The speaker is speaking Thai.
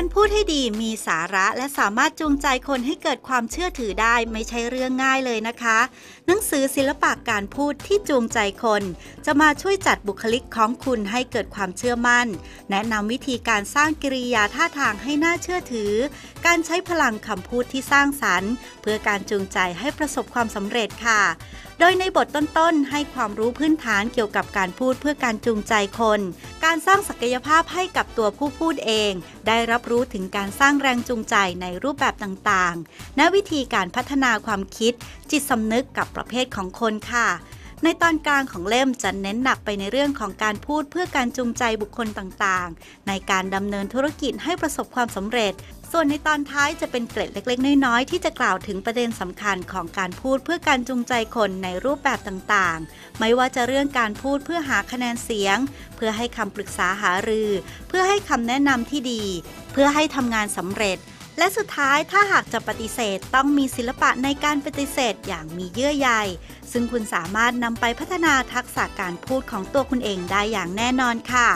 ำพูดให้ดีมีสาระและสามารถจูงใจคนให้เกิดความเชื่อถือได้ไม่ใช่เรื่องง่ายเลยนะคะ หนังสือศิลปะการพูดที่จูงใจคน จะมาช่วยจัดบุคลิกของคุณให้เกิดความเชื่อมั่น แนะนำวิธีการสร้างกิริยาท่าทางให้น่าเชื่อถือ การใช้พลังคำพูดที่สร้างสรรค์ เพื่อการจูงใจให้ประสบความสำเร็จค่ะ โดยในบทต้นๆให้ความรู้พื้นฐานเกี่ยวกับการพูดเพื่อการจูงใจคน การสร้างศักยภาพให้กับตัวผู้พูดเอง ได้รับรู้ถึงการสร้างแรงจูงใจในรูปแบบต่างๆ และวิธีการพัฒนาความคิด จิตสำนึกกับประเภทของคนค่ะ ในตอนกลางของเล่มจะเน้นหนักไปในเรื่องของการพูดเพื่อการจูงใจบุคคลต่างๆ ในการดำเนินธุรกิจให้ประสบความสำเร็จ ส่วนในตอนท้ายจะเป็นเกร็ดเล็กๆ น้อยๆ ที่จะกล่าวถึงประเด็นสำคัญของการพูดเพื่อการจูงใจคนในรูปแบบต่างๆ ไม่ว่าจะเรื่องการพูดเพื่อหาคะแนนเสียง เพื่อให้คำปรึกษาหารือ เพื่อให้คำแนะนำที่ดี เพื่อให้ทำงานสำเร็จ และสุดท้ายถ้าหากจะปฏิเสธต้องมีศิลปะในการปฏิเสธอย่างมีเยื่อใย ซึ่งคุณสามารถนำไปพัฒนาทักษะการพูดของตัวคุณเองได้อย่างแน่นอนค่ะ